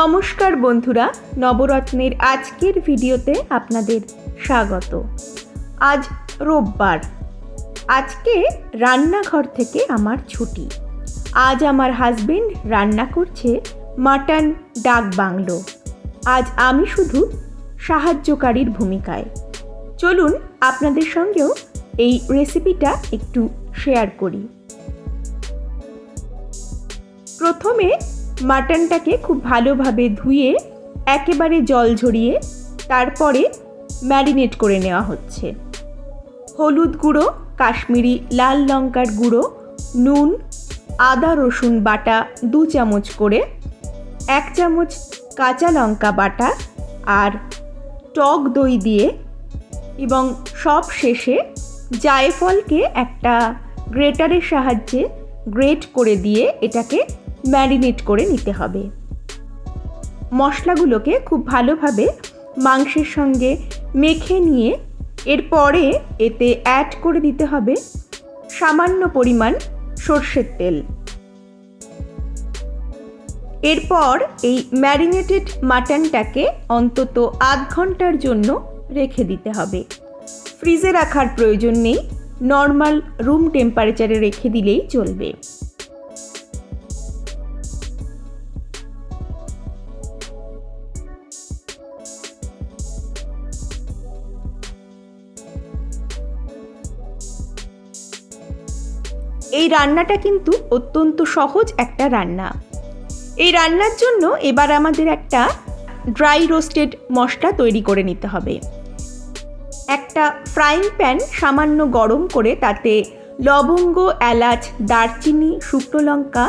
নমস্কার বন্ধুরা, নবরত্নের আজকের ভিডিওতে আপনাদের স্বাগত। আজ রোববার। আজকে রান্নাঘর থেকে আমার ছুটি। আজ আমার হাজবেন্ড রান্না করছে মাটন ডাক বাংলো। আজ আমি শুধু সাহায্যকারীর ভূমিকায়। চলুন আপনাদের সঙ্গেও এই রেসিপিটা একটু শেয়ার করি। প্রথমে মাটনটাকে খুব ভালোভাবে ধুয়ে একেবারে জল ঝরিয়ে তারপরে ম্যারিনেট করে নেওয়া হচ্ছে। হলুদ গুঁড়ো, কাশ্মীরি লাল লঙ্কার গুঁড়ো, নুন, আদা, রসুন বাটা দু চামচ করে, এক চামচ কাঁচা লঙ্কা বাটা আর টক দই দিয়ে এবং সব শেষে জায়ফলকে একটা গ্রেটারের সাহায্যে গ্রেট করে দিয়ে এটাকে ম্যারিনেট করে নিতে হবে। মশলাগুলোকে খুব ভালোভাবে মাংসের সঙ্গে মেখে নিয়ে এরপরে এতে অ্যাড করে দিতে হবে সামান্য পরিমাণ সর্ষের তেল। এরপর এই ম্যারিনেটেড মাটনটাকে অন্তত আধ ঘণ্টার জন্য রেখে দিতে হবে। ফ্রিজে রাখার প্রয়োজন নেই, নর্মাল রুম টেম্পারেচারে রেখে দিলেই চলবে। এই রান্নাটা কিন্তু অত্যন্ত সহজ একটা রান্না। এই রান্নার জন্য এবার আমাদের একটা ড্রাই রোস্টেড মশলা তৈরি করে নিতে হবে। একটা ফ্রাইং প্যান সামান্য গরম করে তাতে লবঙ্গ, এলাচ, দারচিনি, শুকনো লঙ্কা,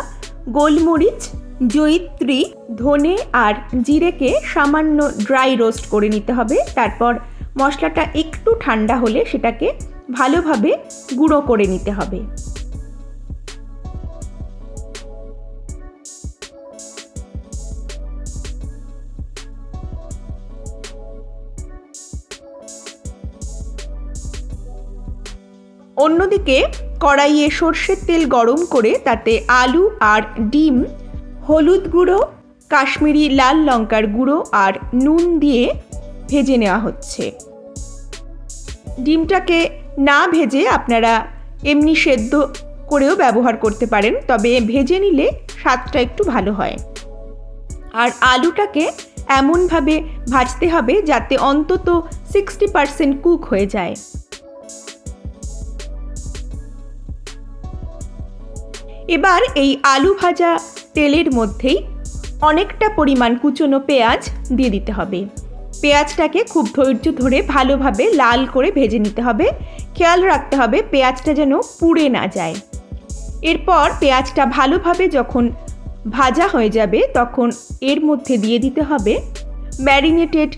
গোলমরিচ, জয়িত্রী, ধনে আর জিরেকে সামান্য ড্রাই রোস্ট করে নিতে হবে। তারপর মশলাটা একটু ঠান্ডা হলে সেটাকে ভালোভাবে গুঁড়ো করে নিতে হবে। অন্যদিকে কড়াইয়ে সর্ষের তেল গরম করে তাতে আলু আর ডিম, হলুদ গুঁড়ো, কাশ্মীরি লাল লঙ্কার গুঁড়ো আর নুন দিয়ে ভেজে নেওয়া হচ্ছে। ডিমটাকে না ভেজে আপনারা এমনি সেদ্ধ করেও ব্যবহার করতে পারেন, তবে ভেজে নিলে স্বাদটা একটু ভালো হয়। আর আলুটাকে এমনভাবে ভাজতে হবে যাতে অন্তত সিক্সটি পারসেন্ট কুক হয়ে যায়। এবার এই আলু ভাজা তেলের মধ্যেই অনেকটা পরিমাণ কুচনো পেঁয়াজ দিয়ে দিতে হবে। পেঁয়াজটাকে খুব ধৈর্য ধরে ভালোভাবে লাল করে ভেজে নিতে হবে। খেয়াল রাখতে হবে পেঁয়াজটা যেন পুড়ে না যায়। এরপর পেঁয়াজটা ভালোভাবে যখন ভাজা হয়ে যাবে তখন এর মধ্যে দিয়ে দিতে হবে ম্যারিনেটেড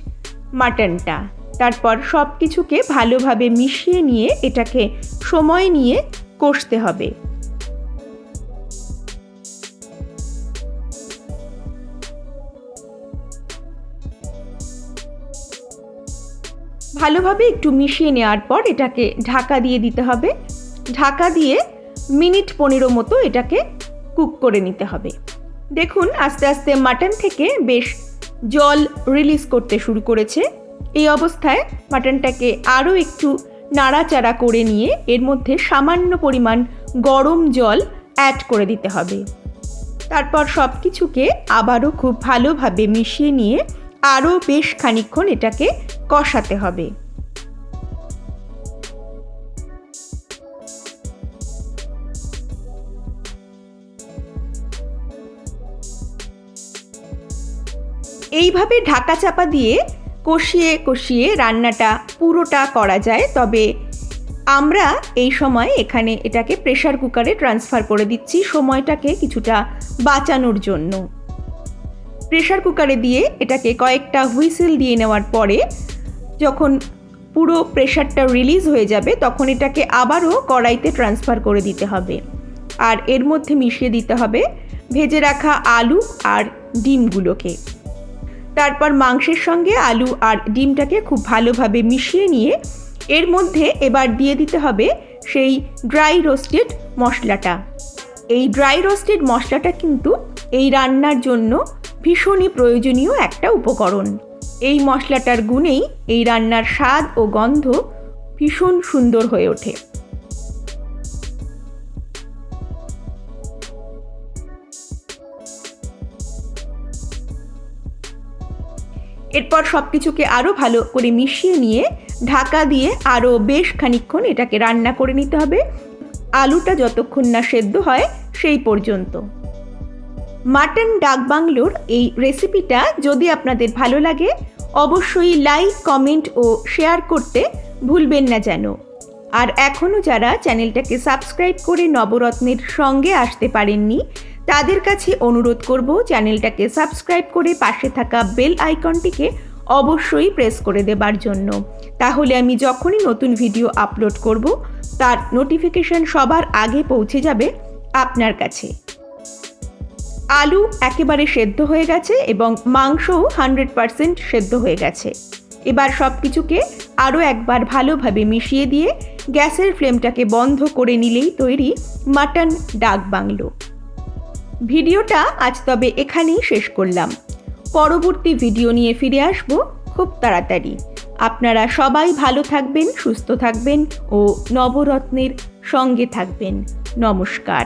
মাটনটা। তারপর সব কিছুকে ভালোভাবে মিশিয়ে নিয়ে এটাকে সময় নিয়ে কষতে হবে। ভালোভাবে একটু মিশিয়ে নেওয়ার পর এটাকে ঢাকা দিয়ে দিতে হবে। ঢাকা দিয়ে মিনিট পনেরো মতো এটাকে কুক করে নিতে হবে। দেখুন, আস্তে আস্তে মাটন থেকে বেশ জল রিলিজ করতে শুরু করেছে। এই অবস্থায় মাটনটাকে আরও একটু নাড়াচাড়া করে নিয়ে এর মধ্যে সামান্য পরিমাণ গরম জল অ্যাড করে দিতে হবে। তারপর সব কিছুকে আবারও খুব ভালোভাবে মিশিয়ে নিয়ে আরও বেশ খানিক্ষণ এটাকে কষাতে হবে। এইভাবে ঢাকা চাপা দিয়ে কষিয়ে কষিয়ে রান্নাটা পুরোটা করা যায়, তবে আমরা এই সময় এখানে এটাকে প্রেশার কুকারে ট্রান্সফার করে দিচ্ছি সময়টাকে কিছুটা বাঁচানোর জন্য। প্রেশার কুকারে দিয়ে এটাকে কয়েকটা হুইসেল দিয়ে নেওয়ার পরে যখন পুরো প্রেশারটা রিলিজ হয়ে যাবে, তখন এটাকে আবারও কড়াইতে ট্রান্সফার করে দিতে হবে। আর এর মধ্যে মিশিয়ে দিতে হবে ভেজে রাখা আলু আর ডিমগুলোকে। তারপর মাংসের সঙ্গে আলু আর ডিমটাকে খুব ভালোভাবে মিশিয়ে নিয়ে এর মধ্যে এবার দিয়ে দিতে হবে সেই ড্রাই রোস্টেড মশলাটা। এই ড্রাই রোস্টেড মশলাটা কিন্তু এই রান্নার জন্য ভীষণই প্রয়োজনীয় একটা উপকরণ। এই মশলাটার গুণেই এই রান্নার স্বাদ ও গন্ধ ভীষণ সুন্দর হয়ে ওঠে। এরপর সব কিছুকে আরও ভালো করে মিশিয়ে নিয়ে ঢাকা দিয়ে আরও বেশ খানিকক্ষণ এটাকে রান্না করে নিতে হবে। আলুটা যতক্ষণ না সেদ্ধ হয় সেই পর্যন্ত। মাটন ডাক বাংলোর এই রেসিপিটা যদি আপনাদের ভালো লাগে, অবশ্যই লাইক কমেন্ট ও শেয়ার করতে ভুলবেন না যেন। আর এখনও যারা চ্যানেলটাকে সাবস্ক্রাইব করে নবরত্নের সঙ্গে আসতে পারেননি, তাদের কাছে অনুরোধ করব চ্যানেলটাকে সাবস্ক্রাইব করে পাশে থাকা বেল আইকনটিকে অবশ্যই প্রেস করে দেবার জন্য। তাহলে আমি যখনই নতুন ভিডিও আপলোড করব, তার নোটিফিকেশন সবার আগে পৌঁছে যাবে আপনার কাছে। আলু একেবারে সেদ্ধ হয়ে গেছে এবং মাংসও হান্ড্রেড পারসেন্ট সেদ্ধ হয়ে গেছে। এবার সব কিছুকে আরও একবার ভালোভাবে মিশিয়ে দিয়ে গ্যাসের ফ্লেমটাকে বন্ধ করে নিলেই তৈরি মাটন ডাক বাংলো। ভিডিওটা আজ তবে এখানেই শেষ করলাম। পরবর্তী ভিডিও নিয়ে ফিরে আসব খুব তাড়াতাড়ি। আপনারা সবাই ভালো থাকবেন, সুস্থ থাকবেন ও নবরত্নের সঙ্গে থাকবেন। নমস্কার।